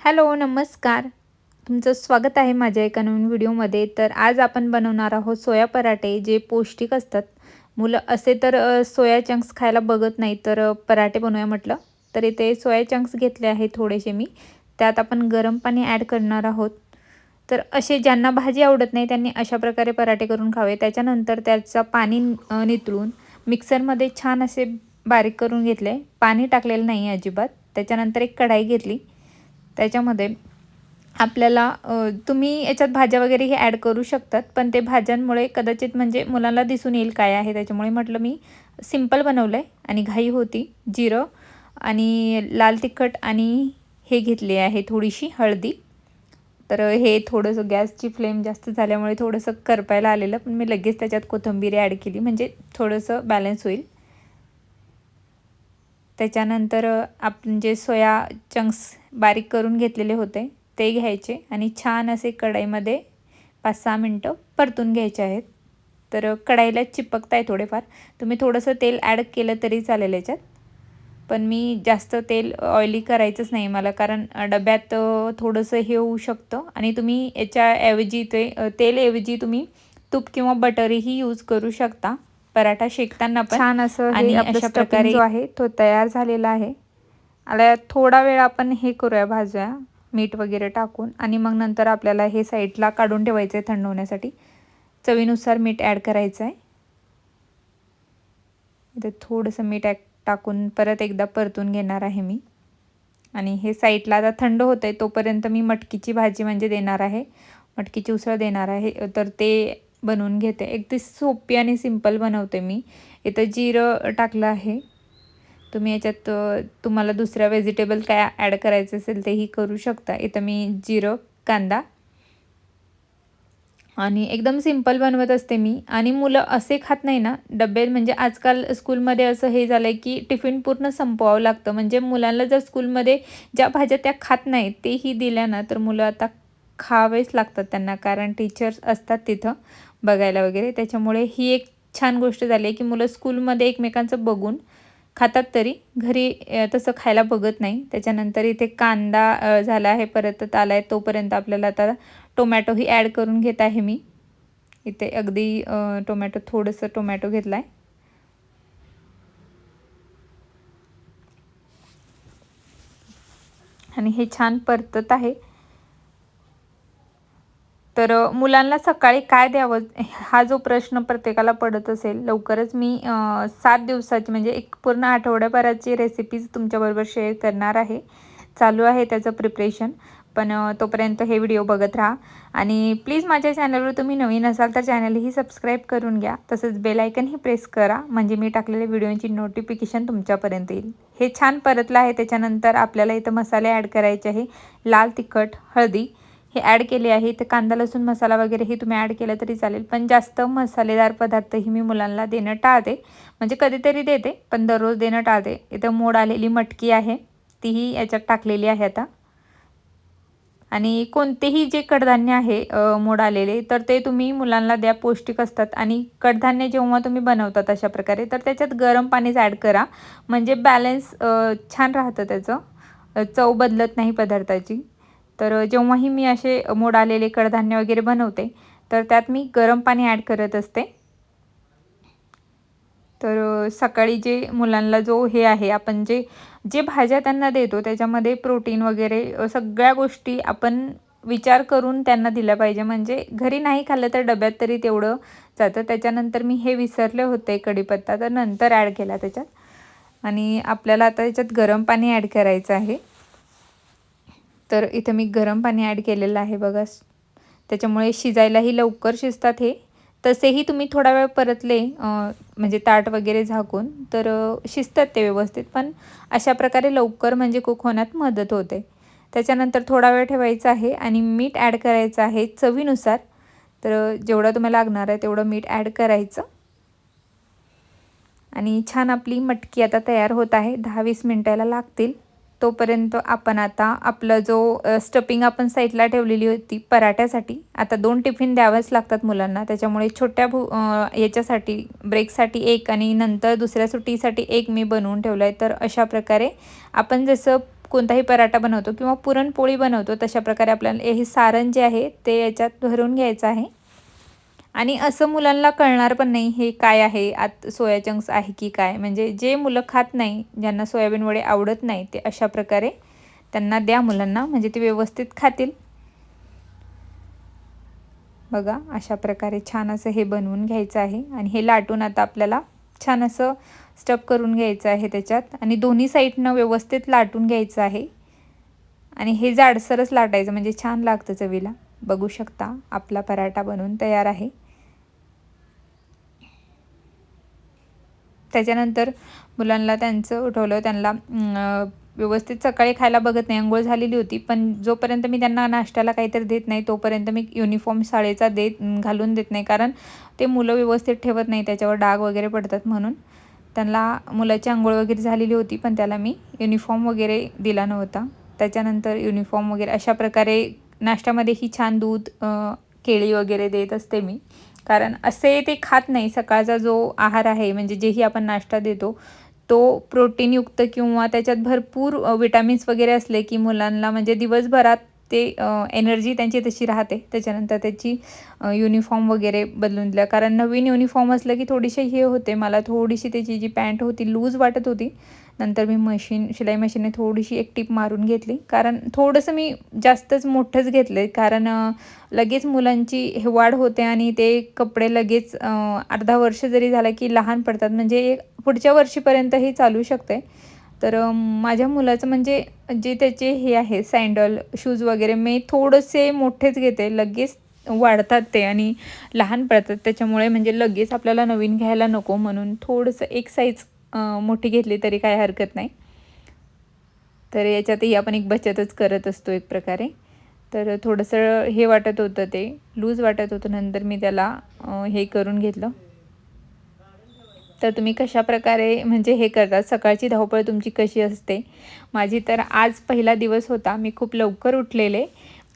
Hello नमस्कार. तुमचं स्वागत आहे माझ्या एका नवीन व्हिडिओमध्ये. तर आज आपण बनवणार आहोत सोया पराठे जे पौष्टिक असतात. मुलं असे तर सोया चंक्स खायला बघत नाही तर पराठे बनवूया म्हटलं. तर इथे सोया चंक्स घेतले आहे थोडेसे मी. त्यात आपण गरम पाणी ॲड करणार आहोत. तर असे ज्यांना भाजी आवडत नाही त्यांनी अशा प्रकारे पराठे करून खावे. त्याच्यानंतर त्याचं पाणी नितळून मिक्सरमध्ये छान असे बारीक करून घेतले. पाणी टाकलेलं नाही अजिबात. त्याच्यानंतर एक कढाई घेतली. त्याच्यामध्ये आपल्याला तुम्ही याच्यात भाज्या वगैरे हे ॲड करू शकतात पण ते भाज्यांमुळे कदाचित म्हणजे मुलांना दिसून येईल काय आहे त्याच्यामुळे म्हटलं मी सिंपल बनवलं आहे आणि घाई होती जिरं आणि लाल तिखट आणि हे घेतले आहे थोडीशी हळदी. तर हे थोडंसं गॅसची फ्लेम जास्त झाल्यामुळे थोडंसं करपायला आलेलं पण मी लगेच त्याच्यात कोथिंबीर ॲड केली म्हणजे थोडंसं बॅलन्स होईल. त्याच्यानंतर आपण जे सोया चंक्स बारीक करून घेतलेले होते ते घ्यायचे आणि छान असे कढईमध्ये पाच सहा मिनटं परतून घ्यायचे आहेत. तर कढाईला चिपकत आहे थोडेफार. तुम्ही थोडंसं तेल ॲड केलं तरी चालेल याच्यात. पण मी जास्त तेल ऑइली करायचंच नाही मला कारण डब्यात थोडंसं हे होऊ शकतं. आणि तुम्ही याच्याऐवजी ते तेलऐवजी तुम्ही तूप किंवा बटरही यूज करू शकता. पराठा शेकताना पण. छान असं आणि अशा प्रकारे जो आहे तो तयार झालेला आहे. आता थोडा वेळ आपण हे करूया भाज्या मीठ वगैरे टाकून. आणि मग नंतर आपल्याला हे साईडला काढून ठेवायचं आहे थंड होण्यासाठी चवीनुसार मीठ ॲड करायचं आहे. इथे थोडंसं मीठ ॲड टाकून परत एकदा परतून घेणार आहे मी. आणि हे साईडला आता थंड होतं आहे तोपर्यंत मी मटकीची भाजी म्हणजे देणार आहे. मटकीची उसळ देणार आहे. तर ते बनवून घेते. एक ती सोपी आणि सिंपल बनवते मी. इथं जिरं टाकलं आहे. तुम्ही याच्यात तुम्हाला दुसऱ्या व्हेजिटेबल काय ॲड करायचं असेल तेही करू शकता. इथं मी जिरं कांदा आणि एकदम सिंपल बनवत असते मी. आणि मुलं असे खात नाही ना डबे म्हणजे आजकाल स्कूलमध्ये असं हे झालं आहे की टिफिन पूर्ण संपवावं लागतं. म्हणजे मुलांना जर स्कूलमध्ये ज्या भाज्या त्या खात नाहीत तेही दिल्या ना तर मुलं आता खावेच लागतात त्यांना कारण टीचर्स असतात तिथं बघायला वगैरे. त्याच्यामुळे ही एक छान गोष्ट झाली आहे की मुलं स्कूलमध्ये एकमेकांचं बघून खातात तरी. घरी तसं खायला बघत नाही. त्याच्यानंतर इथे कांदा झाला आहे परत आला आहे तोपर्यंत आपल्याला आता टोमॅटोही ॲड करून घेत आहे मी. इथे अगदी टोमॅटो थोडंसं टोमॅटो घेतला आहे आणि हे छान परतत आहे. तर मुलांना सकाळी काय द्यावं? हा जो प्रश्न प्रत्येकाला पडत असेल लवकरच मी सात दिवसाची म्हणजे एक पूर्ण आठवड्याभराची रेसिपीज तुमच्याबरोबर शेअर करणार आहे. चालू आहे त्याचं प्रिपरेशन पण तोपर्यंत हे व्हिडिओ बघत राहा. आणि प्लीज माझ्या चॅनलवर तुम्ही नवीन असाल तर चॅनलही सबस्क्राईब करून घ्या. तसंच बेलायकनही प्रेस करा. म्हणजे मी टाकलेल्या व्हिडिओची नोटिफिकेशन तुमच्यापर्यंत येईल. हे छान परतलं आहे. त्याच्यानंतर आपल्याला इथं मसाले ॲड करायचे आहे. लाल तिखट हळदी हे ॲड केले आहे. तर कांदा लसूण मसाला वगैरे हे तुम्ही ॲड केलं तरी चालेल. पण जास्त मसालेदार पदार्थही मी मुलांना देणं टाळते. म्हणजे कधीतरी देते पण दररोज देणं टाळते. इथं मोड आलेली मटकी आहे. तीही याच्यात टाकलेली आहे आता. आणि कोणतेही जे कडधान्य आहे मोड आलेले तर ते तुम्ही मुलांना द्या. पौष्टिक असतात. आणि कडधान्य जेव्हा तुम्ही बनवतात अशा प्रकारे तर त्याच्यात गरम पाणीच ॲड करा. म्हणजे बॅलन्स छान राहतं त्याचं. चव बदलत नाही पदार्थाची. तर जेव्हाही मी असे मोड आलेले कडधान्य वगैरे बनवते तर त्यात मी गरम पाणी ॲड करत असते. तर सकाळी जे मुलांना जो हे आहे आपण जे जे भाज्या त्यांना देतो त्याच्यामध्ये प्रोटीन वगैरे सगळ्या गोष्टी आपण विचार करून त्यांना दिल्या पाहिजे. म्हणजे घरी नाही खाल्लं तर डब्यात तरी तेवढं जातं. त्याच्यानंतर मी हे विसरले होते कढीपत्ता तर नंतर ॲड केला त्याच्यात. आणि आपल्याला आता त्याच्यात गरम पाणी ॲड करायचं आहे. तर इथं मी गरम पाणी ॲड केलेलं आहे बघा. त्याच्यामुळे शिजायलाही लवकर शिजतात हे. तसेही तुम्ही थोडा वेळ परतले म्हणजे ताट वगैरे झाकून तर शिजतात ते व्यवस्थित. पण अशा प्रकारे लवकर म्हणजे कुक होण्यात मदत होते. त्याच्यानंतर थोडा वेळ ठेवायचा आहे आणि मीठ ॲड करायचं आहे चवीनुसार. तर जेवढं तुम्हाला लागणार आहे तेवढं मीठ ॲड करायचं. आणि छान आपली मटकी आता तयार होत आहे. दहा वीस मिनटाला लागतील. तोपर्यंत आपण आता आपलं जो स्टपिंग आपण साईडला ठेवलेली होती पराठ्यासाठी आता दोन टिफिन द्यावेच लागतात मुलांना. त्याच्यामुळे छोट्या भू याच्यासाठी ब्रेकसाठी एक आणि नंतर दुसऱ्या सुट्टीसाठी एक मी बनवून ठेवलं आहे तर अशा प्रकारे आपण जसं कोणताही पराठा बनवतो किंवा पुरणपोळी बनवतो तशा प्रकारे आपल्याला हे सारण जे आहे ते याच्यात भरून घ्यायचं आहे. आणि असं मुलांना कळणार पण नाही हे काय आहे आत सोया चंक्स आहे की काय. म्हणजे जे मुलं खात नाही ज्यांना सोयाबीन वडे आवडत नाही ते अशा प्रकारे त्यांना द्या मुलांना. म्हणजे ते व्यवस्थित खातील. बघा अशा प्रकारे छान असं हे बनवून घ्यायचं आहे. आणि हे लाटून आता आपल्याला छान असं स्टप करून घ्यायचं आहे त्याच्यात. आणि दोन्ही साईडनं व्यवस्थित लाटून घ्यायचं आहे. आणि हे जाडसरच लाटायचं म्हणजे छान लागतं चवीला. बघू शकता. आपला पराठा बनवून तयार आहे. त्याच्यानंतर मुलांना त्यांचं उठवलं. त्यांना व्यवस्थित सकाळी खायला बघत नाही. अंघोळ झालेली होती. पण जोपर्यंत मी त्यांना नाश्त्याला काहीतरी देत नाही तोपर्यंत मी युनिफॉर्म शाळेचा देत घालून देत नाही. कारण ते मुलं व्यवस्थित ठेवत नाही. त्याच्यावर डाग वगैरे पडतात म्हणून. त्यांना मुलाची आंघोळ वगैरे झालेली होती पण त्याला मी युनिफॉर्म वगैरे दिला नव्हता. त्याच्यानंतर युनिफॉर्म वगैरे अशा प्रकारे नाश्त्यामध्ये छान दूध केळी वगैरे देत असते मी. कारण असे ते खात नाही. सकाळचा जो आहार आहे म्हणजे जेही आपण नाश्ता देतो तो प्रोटीनयुक्त किंवा त्याच्यात भरपूर विटॅमिन्स वगैरे असले की मुलांना म्हणजे दिवसभरात ते एनर्जी त्यांची तशी राहते. त्याच्यानंतर त्याची युनिफॉर्म वगैरे बदलून दिल्या कारण नवीन युनिफॉर्म असलं की थोडीशी हे होते. मला थोडीशी त्याची जी पॅन्ट होती लूज वाटत होती. नंतर मी मशीन शिलाई मशीनने थोडीशी एक टीप मारून घेतली. कारण थोडंसं मी जास्तच मोठंच घेतलं कारण लगेच मुलांची हे वाढ होते आणि ते कपडे लगेच अर्धा वर्ष जरी झालं की लहान पडतात. म्हणजे पुढच्या वर्षीपर्यंत हे चालू शकते. तर माझ्या मुलाचं म्हणजे जे त्याचे हे आहे सँडल शूज वगैरे मी थोडेसे मोठेच घेते. लगेच वाढतात ते आणि लहान पडतात. त्याच्यामुळे म्हणजे लगेच आपल्याला नवीन घ्यायला नको म्हणून थोडंसं एक साईज मोठी घेतली तरी काय हरकत नाही. तर याच्यातही आपण एक बचतच करत असतो एक प्रकारे. तर थोडंसं हे वाटत होतं ते लूज वाटत होतं. नंतर मी त्याला हे करून घेतलं. तर तुम्ही कशा प्रकारे म्हणजे हे करतात? सकाळची धावपळ तुमची कशी असते? माझी तर आज पहिला दिवस होता. मी खूप लवकर उठलेले.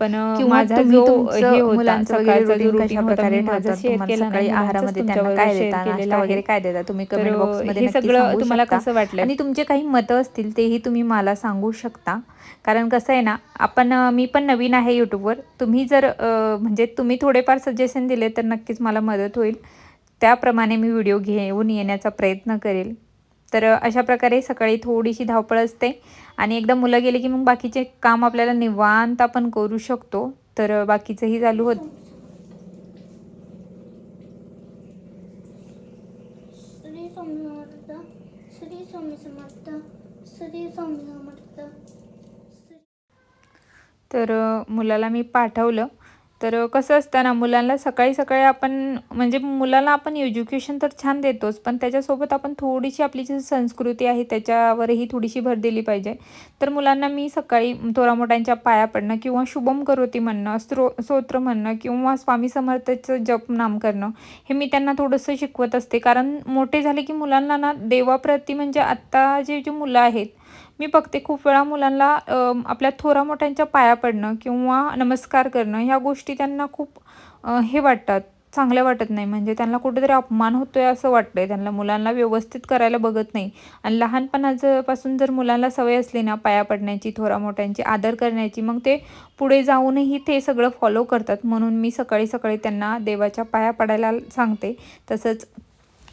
पण माझा जो हे मुलांचा सकाळचा जो कशा प्रकारे शेअर केला सकाळी आहारामध्ये त्यांना काय देता? नाश्ता वगैरे काय देता? तुम्ही कमेंट बॉक्समध्ये हे सगळं तुम्हाला कसं वाटलं? आणि तुमचे काही मतं असतील तेही तुम्ही मला सांगू शकता. कारण कसं आहे ना आपण मी पण नवीन आहे यूट्यूबवर तुम्ही जर म्हणजे तुम्ही थोडेफार सजेशन दिले तर नक्कीच मला मदत होईल. त्याप्रमाणे मी व्हिडिओ घेऊन येण्याचा प्रयत्न करेल. तर अशा प्रकारे सकाळी थोडीशी धावपळ असते. आणि एकदा मुलं गेले की मग बाकीचे काम आपल्याला निवांत आपण करू शकतो. तर बाकीचंही चालू होत. तर मुलाला मी पाठवलं. तर कसं असतं ना मुलांना सकाळी सकाळी आपण म्हणजे मुलाला आपण एज्युकेशन तर छान देतोच पण त्याच्यासोबत आपण थोडीशी आपली जी संस्कृती आहे त्याच्यावरही थोडीशी भर दिली पाहिजे. तर मुलांना मी सकाळी थोरामोठ्यांच्या पाया पडणं किंवा शुभम करोती म्हणणं स्त्रो स्तोत्र म्हणणं किंवा स्वामी समर्थाचं जप नाम करणं हे मी त्यांना थोडंसं शिकवत असते. कारण मोठे झाले की मुलांना ना देवाप्रती म्हणजे आत्ता जे जे मुलं आहेत मी बघते खूप वेळा मुलांना आपल्या थोरा मोठ्यांच्या पाया पडणं किंवा नमस्कार करणं ह्या गोष्टी त्यांना खूप हे वाटतात चांगल्या वाटत नाही. म्हणजे त्यांना कुठेतरी अपमान होतो आहे असं वाटतं आहे त्यांना मुलांना व्यवस्थित करायला बघत नाही. आणि लहानपणापासून जर मुलांना सवय असली ना पाया पडण्याची थोरा मोठ्यांची आदर करण्याची मग ते पुढे जाऊनही ते सगळं फॉलो करतात. म्हणून मी सकाळी सकाळी त्यांना देवाच्या पाया पडायला सांगते. तसंच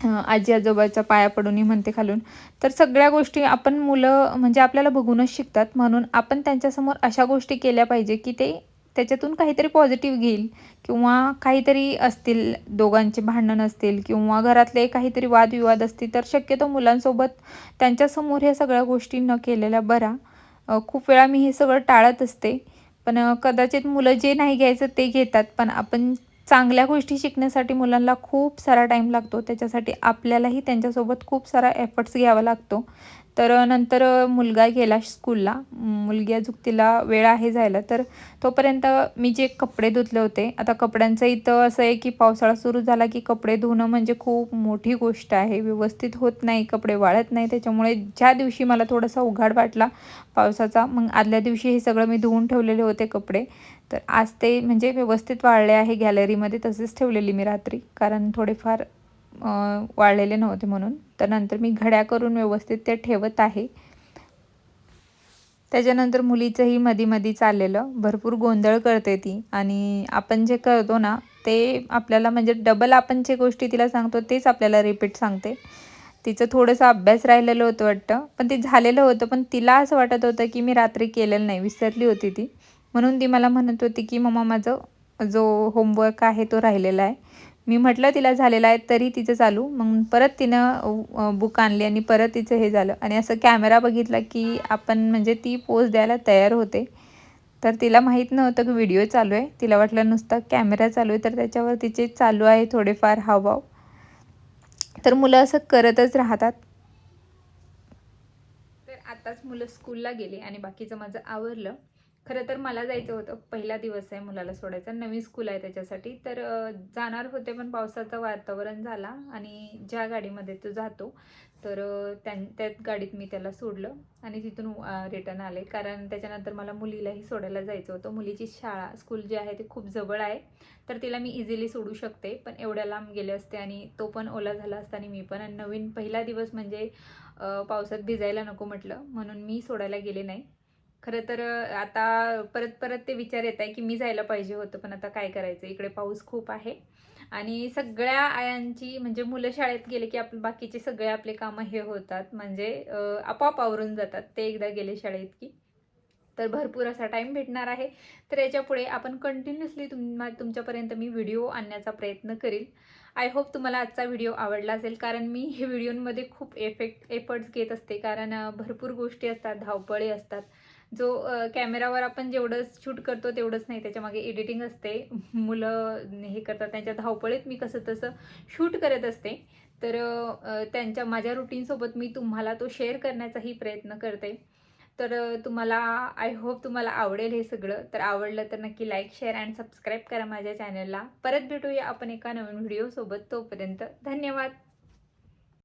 आजी आजोबाच्या पाया पडूनही म्हणते खालून. तर सगळ्या गोष्टी आपण मुलं म्हणजे आपल्याला बघूनच शिकतात. म्हणून आपण त्यांच्यासमोर अशा गोष्टी केल्या पाहिजे की ते त्याच्यातून काहीतरी पॉझिटिव्ह घेईल. किंवा काहीतरी असतील दोघांचे भांडण असतील किंवा घरातले काहीतरी वादविवाद असतील तर शक्यतो मुलांसोबत त्यांच्यासमोर ह्या सगळ्या गोष्टी न केलेल्या बरा. खूप वेळा मी हे सगळं टाळत असते. पण कदाचित मुलं जे नाही घ्यायचं ते घेतात. पण आपण चांगल्या गोष्टी शिकण्यासाठी मुलांना खूप सारा टाईम लागतो. त्याच्यासाठी आपल्यालाही त्यांच्यासोबत खूप सारा एफर्ट्स घ्यावा लागतो. तर नंतर मुलगा गेला स्कूलला. मुलगी अजून तिला वेळ आहे जायला. तर तोपर्यंत मी जे कपडे धुतले होते आता कपड्यांचं इथं असं आहे की पावसाळा सुरू झाला की कपडे धुणं म्हणजे खूप मोठी गोष्ट आहे. व्यवस्थित होत नाही कपडे वाळत नाही. त्याच्यामुळे ज्या दिवशी मला थोडासा उघाड वाटला पावसाचा मग आदल्या दिवशी हे सगळं मी धुवून ठेवलेले होते कपडे. तर आज ते म्हणजे व्यवस्थित वाळले आहे गॅलरीमध्ये तसेच ठेवलेली मी रात्री. कारण थोडेफार वाळलेले नव्हते म्हणून. तर नंतर मी घड्या करून व्यवस्थित ते ठेवत आहे. त्याच्यानंतर मुलीचंही मधी मधी चाललेलं. भरपूर गोंधळ करते ती. आणि आपण जे करतो ना ते आपल्याला म्हणजे डबल आपण जे गोष्टी तिला सांगतो तेच आपल्याला रिपीट सांगते. तिचं थोडंसं अभ्यास राहिलेलं होतं वाटतं. पण ते झालेलं होतं. पण तिला असं वाटत होतं की मी रात्री केलेलं नाही. विसरली होती ती. म्हणून ती मला म्हणत होती की मम्मा माझं जो होमवर्क आहे तो राहिलेला आहे. मी म्हटलं तिला झालेलं आहे तरी तिचं चालू. मग परत तिनं बुक आणली आणि परत तिचं हे झालं. आणि असं कॅमेरा बघितला की आपण म्हणजे ती पोज द्यायला तयार होते. तर तिला माहीत नव्हतं की व्हिडिओ चालू आहे. तिला वाटलं नुसता कॅमेरा चालू आहे तर त्याच्यावर तिचे चालू आहे थोडेफार हावभाव. तर मुलं असं करतच राहतात. तर आताच मुलं स्कूलला गेली आणि बाकीचं माझं आवरलं. खरं तर मला जायचं होतं. पहिला दिवस आहे मुलाला सोडायचा. नवीन स्कूल आहे त्याच्यासाठी. तर जाणार होते पण पावसाचं वातावरण झाला आणि ज्या गाडीमध्ये तो जातो तर त्या त्यां गाडीत मी त्याला सोडलं आणि तिथून रिटर्न आले. कारण त्याच्यानंतर मला मुलीलाही सोडायला जायचं होतं. मुलीची शाळा स्कूल जे आहे ते खूप जवळ आहे. तर तिला मी इझिली सोडू शकते. पण एवढ्या लांब गेले असते आणि तो पण ओला झाला असता आणि मी पण. आणि नवीन पहिला दिवस म्हणजे पावसात भिजायला नको म्हटलं. म्हणून मी सोडायला गेले नाही. खरं तर आता परत परत ते विचार येत आहे की मी जायला पाहिजे होतं पण आता काय करायचं? इकडे पाऊस खूप आहे. आणि सगळ्या आयांची म्हणजे मुलं शाळेत गेले की आपण बाकीचे सगळे आपले कामं हे होतात. म्हणजे आपोआप आवरून जातात. ते एकदा गेले शाळेत की. तर भरपूर असा टाईम भेटणार आहे. तर याच्यापुढे आपण कंटिन्युअसली तुम तुमच्यापर्यंत मी व्हिडिओ आणण्याचा प्रयत्न करील. आय होप तुम्हाला आजचा व्हिडिओ आवडला असेल. कारण मी हे व्हिडिओमध्ये खूप एफेक्ट एफर्ट्स घेत असते. कारण भरपूर गोष्टी असतात. धावपळे असतात. जो कॅमेरावर आपण जेवढं शूट करतो तेवढंच नाही. त्याच्यामागे एडिटिंग असते. मुलं हे करतात. त्यांच्या धावपळीत मी कसं तसं शूट करत असते. तर त्यांच्या माझ्या रुटीनसोबत मी तुम्हाला तो शेअर करण्याचाही प्रयत्न करते. तर तुम्हाला आय होप तुम्हाला आवडेल हे सगळं. तर आवडलं तर नक्की लाईक शेअर अँड सबस्क्राईब करा माझ्या चॅनलला परत भेटूया आपण एका नवीन व्हिडिओसोबत तोपर्यंत धन्यवाद.